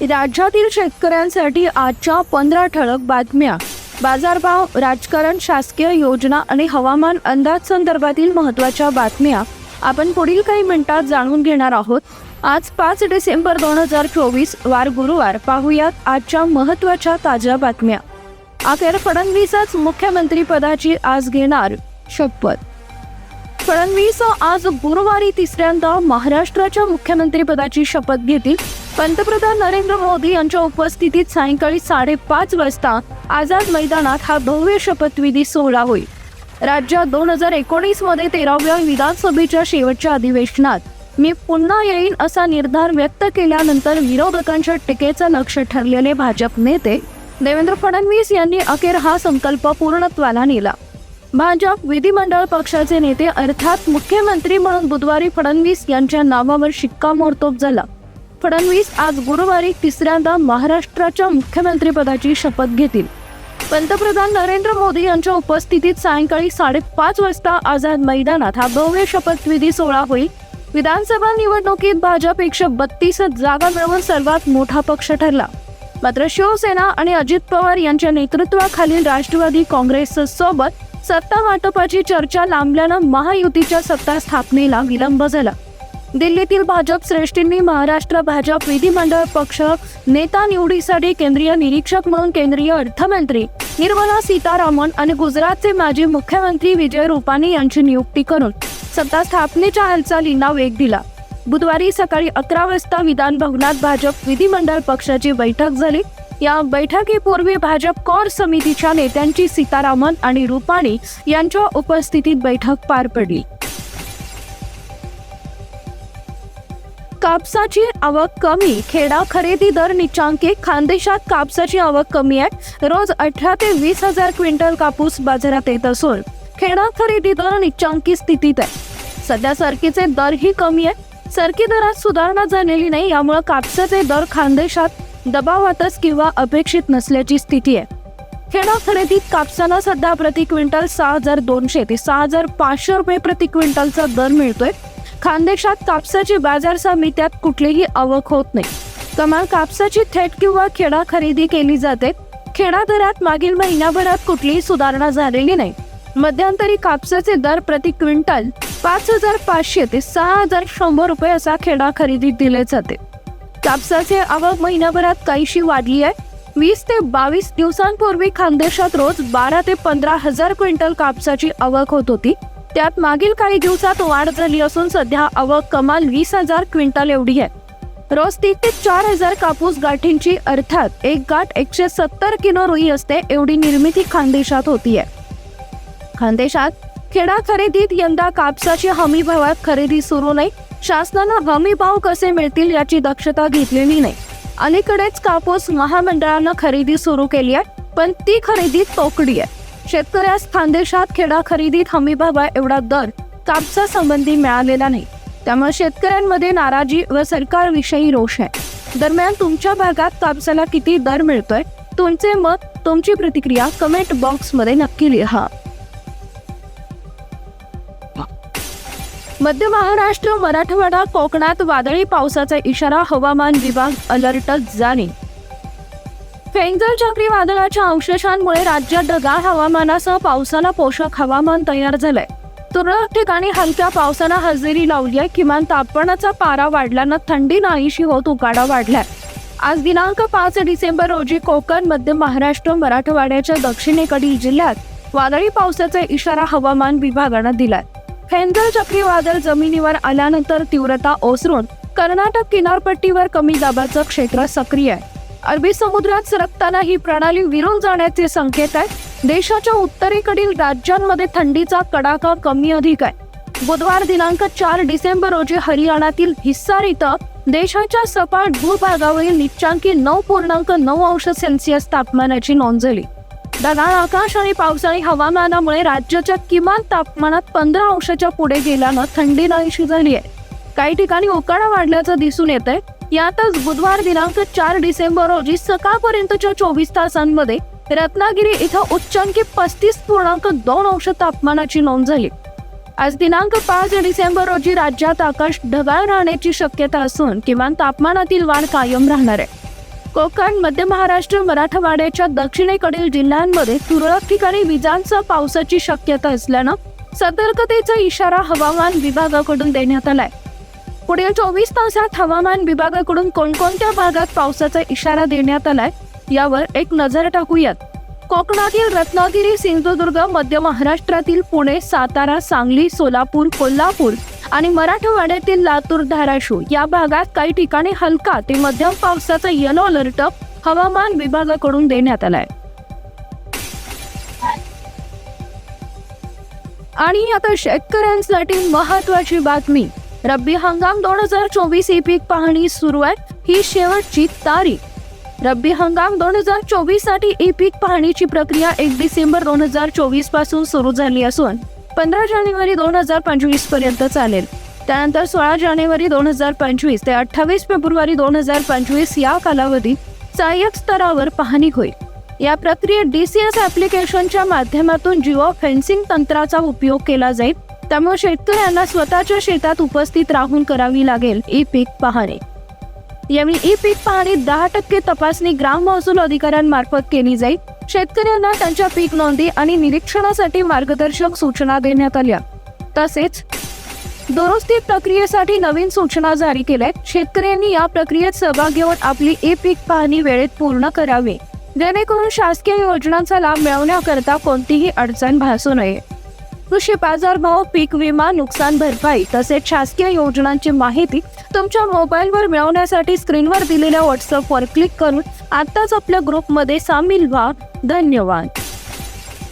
राज्यातील शेतकऱ्यांसाठी आजच्या पंधरा ठळक बातम्या. बाजारभाव राजकारण शासकीय योजना आणि हवामान अंदाज संदर्भातील महत्त्वाच्या बातम्या. आपण पुढील काही मिनिटात जाणून घेणार आहोत. आज पाच डिसेंबर दोन हजार चोवीस वार गुरुवार. पाहूयात आजच्या महत्त्वाच्या ताज्या बातम्या. अखेर फडणवीसच मुख्यमंत्रीपदाची आज घेणार शपथ. फडणवीस आज गुरुवारी तिसऱ्यांदा महाराष्ट्राच्या मुख्यमंत्रीपदाची शपथ घेतील. पंतप्रधान नरेंद्र मोदी यांच्या उपस्थितीत सायंकाळी साडेपाच वाजता आझाद मैदानात हा भव्य शपथविधी सोहळा होईल. राज्यात दोन हजार एकोणीसमध्ये तेराव्या विधानसभेच्या शेवटच्या अधिवेशनात मी पुन्हा येईन असा निर्धार व्यक्त केल्यानंतर विरोधकांच्या टीकेचं लक्ष ठरलेले भाजप नेते देवेंद्र फडणवीस यांनी अखेर हा संकल्प पूर्णत्वाला नेला. भाजप विधिमंडळ पक्षाचे नेते अर्थात मुख्यमंत्री म्हणून बुधवारी फडणवीस यांच्या नावावर शिक्कामोर्तब झाला. फडणवीस आज गुरुवारी तिसऱ्यांदा महाराष्ट्राच्या मुख्यमंत्रीपदाची शपथ घेतील. पंतप्रधान नरेंद्र मोदी यांच्या उपस्थितीत सायंकाळी साडेपाच वाजता आझाद मैदानात हा भव्य शपथविधी सोहळा होईल. विधानसभा निवडणुकीत भाजप एकशे बत्तीस जागा मिळवून सर्वात मोठा पक्ष ठरला. मात्र शिवसेना आणि अजित पवार यांच्या नेतृत्वाखालील राष्ट्रवादी काँग्रेस सोबत सत्ता वाटपाची चर्चा लांबल्यानं महायुतीच्या सत्ता स्थापनेला विलंब झाला. दिल्लीतील भाजप श्रेष्ठींनी महाराष्ट्र भाजप विधिमंडळ पक्ष नेता निवडीसाठी केंद्रीय निरीक्षक म्हणून केंद्रीय अर्थमंत्री निर्मला सीतारामन आणि गुजरातचे माजी मुख्यमंत्री विजय रुपानी यांची नियुक्ती करून सत्ता स्थापनेच्या हालचालींना वेग दिला. बुधवारी सकाळी अकरा वाजता विधान भवनात भाजप विधिमंडळ पक्षाची बैठक झाली. या बैठकीपूर्वी भाजप कोर समितीच्या नेत्यांची सीतारामन आणि रुपाणी यांच्या उपस्थितीत बैठक पार पडली. कापसाची आवक कमी. खेडा खरेदी दर निचांकी. खानदेशात कापसाची आवक कमी आहे. रोज अठरा ते वीस हजार क्विंटल कापूस बाजारात येत असून खेडा खरेदी दर निचांकी स्थितीत आहे. सध्या सरकीचे दरही कमी आहे. सरकी दरात सुधारणा झालेली नाही यामुळे कापसाचे दर खानदेशात दबावातच किंवा अपेक्षित नसल्याची स्थिती आहे. खेडा खरेदीत कापसाला सध्या प्रति क्विंटल सहा हजार दोनशे ते सहा हजार पाचशे रुपये प्रति क्विंटलचा दर मिळतोय. खानदेशात कापसाची बाजार समित्यात कुठलीही आवक होत नाही. कमाल कापसाची थेट किंवा खेडा खरेदी केली जाते. खेडा दरात मागील महिन्याभरात कुठलीही सुधारणा झालेली नाही. मध्यंतरी कापसाचे दर प्रति क्विंटल पाच हजार पाचशे ते सहा हजार शंभर रुपये असा खेडा खरेदीत दिले जाते. कापसाचे आवक महिन्याभरात काहीशी वाढली आहे. वीस ते बावीस दिवसांपूर्वी खानदेशात रोज बारा ते पंधरा हजार क्विंटल कापसाची आवक होत होती. त्यात मागील काही दिवसात वाढ झाली असून सध्या आवक कमाल वीस हजार क्विंटल एवढी आहे. रोज तीन ते चार हजार कापूस गाठींची अर्थात एक गाठ एकशे सत्तर किलो रुई असते एवढी निर्मिती खानदेशात होतीये. खानदेशात खेडा खरेदीत यंदा कापसाची हमी भावात खरेदी सुरू नाही शासनानं हमी भाव कसे मिळतील याची दक्षता घेतलेली नाही. अलीकडेच कापूस महामंडळानं खरेदी सुरू केली आहे पण ती खरेदी तोकडी आहे. शेतकऱ्यास खानदेशात खेडा खरेदीत हमीभावा एवढा दर कापसासंबंधी मिळालेला नाही. त्यामुळे शेतकऱ्यांमध्ये नाराजी व सरकारविषयी रोष आहे. दरम्यान तुमच्या भागात कापसाला किती दर मिळतोय? तुमचे मत तुमची प्रतिक्रिया कमेंट बॉक्समध्ये नक्की लिहा. मध्य महाराष्ट्र मराठवाडा कोकणात वादळी पावसाचा इशारा हवामान विभाग अलर्ट जारी. फेंगजल चक्रीवादळाच्या अवशेषांमुळे राज्यात ढगाळ हवामानासह पावसाला पोषक हवामान तयार झालंय. तुरळक ठिकाणी हलक्या पावसानं हजेरी लावली आहे किमान तापमानाचा पारा वाढल्यानं थंडी नाहीशी होत उकाडा वाढलाय. आज दिनांक पाच डिसेंबर रोजी कोकण मध्य महाराष्ट्र मराठवाड्याच्या दक्षिणेकडील जिल्ह्यात वादळी पावसाचा इशारा हवामान विभागानं दिलाय. फेंजल चक्रीवादळ जमिनीवर आल्यानंतर तीव्रता ओसरून कर्नाटक किनारपट्टीवर कमी दाबाचं क्षेत्र सक्रिय आहे. अरबी समुद्रात सरकताना ही प्रणाली विरून जाण्याचे संकेत आहेत. देशाच्या उत्तरेकडील राज्यांमध्ये थंडीचा कडाका कमी अधिक आहे. बुधवार दिनांक चार डिसेंबर रोजी हरियाणातील हिस्सार इथं देशाच्या सपाट भूभागावरील निच्चांकी नऊ पूर्णांक नऊ अंश सेल्सिअस तापमानाची नोंद झाली. ढगाळ आकाश आणि पावसाळी हवामानामुळे राज्याच्या किमान तापमानात पंधरा अंशाच्या पुढे गेल्यानं थंडी नाहीशी झाली आहे. काही ठिकाणी उकाडा वाढल्याचं दिसून येत आहे यातच बुधवार दिनांक चार डिसेंबर रोजी सकाळपर्यंतच्या चोवीस तासांमध्ये रत्नागिरी इथं उच्चांकी पस्तीस पूर्णांक दोन अंश तापमानाची नोंद झाली. आज दिनांक पाच डिसेंबर रोजी राज्यात आकाश ढगाळ राहण्याची शक्यता असून किमान तापमानातील वाढ कायम राहणार आहे. कोकण मध्य महाराष्ट्र मराठवाड्याच्या दक्षिणेकडील जिल्ह्यांमध्ये तुरळक ठिकाणी विजांचा पावसाची शक्यता असल्यानं सतर्कतेचा इशारा हवामान विभागाकडून देण्यात आलाय. पुढील चोवीस तासात हवामान विभागाकडून कोणकोणत्या भागात पावसाचा इशारा देण्यात आलाय यावर एक नजर टाकूयात. कोकणातील रत्नागिरी सिंधुदुर्ग मध्य महाराष्ट्रातील पुणे सातारा सांगली सोलापूर कोल्हापूर आणि मराठवाड्यातील लातूर धाराशिव या भागात काही ठिकाणी हलका ते मध्यम पावसाचा येलो अलर्ट हवामान विभागाकडून देण्यात आलाय. आणि आता शेतकऱ्यांसाठी महत्वाची बातमी. रब्बी हंगाम दोन हजार चोवीस ही पीक पाहणी सुरू आहे. ही शेवटची तारीख. रब्बी हंगाम दोन हजार चोवीससाठी ई पीक पाहणीची प्रक्रिया एक डिसेंबर दोन हजार चोवीसपासून सुरू झाली असून पंधरा जानेवारी दोन हजार पंचवीसपर्यंत चालेल. त्यानंतर सोळा जानेवारी दोन हजार पंचवीस ते अठ्ठावीस फेब्रुवारी दोन हजार पंचवीस या कालावधीत सहाय्यक स्तरावर पाहणी होईल. या प्रक्रियेत डीसीएस ऍप्लिकेशनच्या माध्यमातून जिओ फेन्सिंग तंत्राचा उपयोग केला जाईल. त्यामुळे शेतकऱ्यांना स्वतःच्या शेतात उपस्थित राहून करावी लागेल ई पीक पाहणी. यावेळी ई पीक पाहणी दहा टक्के तपासणी ग्राम महसूल अधिकाऱ्यांमार्फत केली जाईल. शेतकऱ्यांना त्यांच्या पीक नोंदी आणि निरीक्षणासाठी मार्गदर्शक सूचना देण्यात आल्या. तसेच दुरुस्ती प्रक्रियेसाठी नवीन सूचना जारी केल्या शेतकऱ्यांनी या प्रक्रियेत सहभाग घेऊन आपली ई पीक पाहणी वेळेत पूर्ण करावी. जेणेकरून शासकीय योजनांचा लाभ मिळवण्याकरता कोणतीही अडचण भासू नये. कृषी बाजारभाव पीक विमा नुकसान भरपाई तसेच शासकीय योजनांची माहिती तुमच्या मोबाईलवर मिळवण्यासाठी स्क्रीनवर दिलेल्या व्हॉट्सअपवर क्लिक करून आत्ताच आपल्या ग्रुपमध्ये सामील व्हा. धन्यवाद.